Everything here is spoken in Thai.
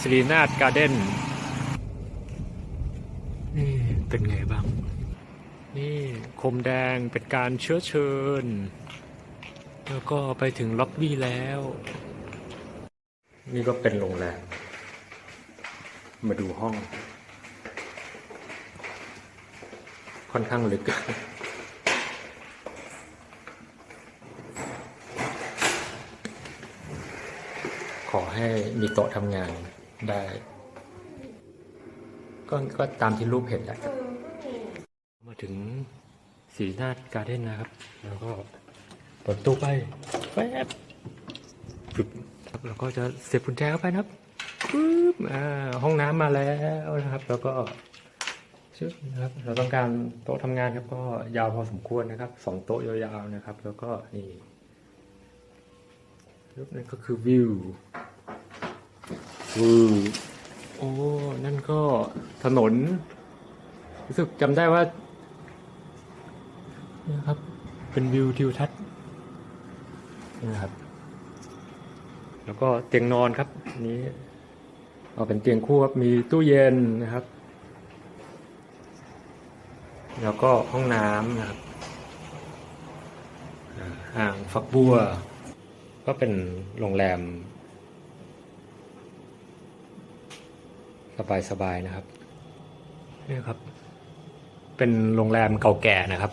สิรินาถการ์เด้นนี่เป็นไงบ้าง นี่คมแดงเป็นการเชื้อเชิญ แล้วก็ไปถึงล็อบบี้แล้ว นี่ก็เป็นโรงแรม มาดูห้อง ค่อนข้างลึกขอให้มีโต๊ะทำงาน ได้ ก็ก็ตามที่รูปเห็นแหละครับ มาถึงสีนาฏการ์เด้นนะครับ แล้วก็เปิดประตู้ไปแป๊บปึ๊บครับแล้วก็จะเสียบกุญแจเข้าไปนะครับปึ๊บอ่าห้องน้ำมาแล้วนะครับ แล้วก็ชึบนะครับ เราต้องการโต๊ะทำงานครับ ก็ยาวพอสมควรนะครับสองโต๊ะยาวๆนะครับ แล้วก็นี่ปึ๊บนั่นก็คือวิว อือโอ้ นั่นก็ถนน รู้สึกจำได้ว่านี่ครับ เป็นวิวทิวทัศน์นี่นะครับ แล้วก็เตียงนอนครับอันนี้ เอาเป็นเตียงคู่ครับ มีตู้เย็นนะครับ แล้วก็ห้องน้ำนะครับอ่าอ่างฝักบัว ก็เป็นโรงแรม สบายๆนะครับนี่ครับ เป็นโรงแรมเก่าแก่นะครับ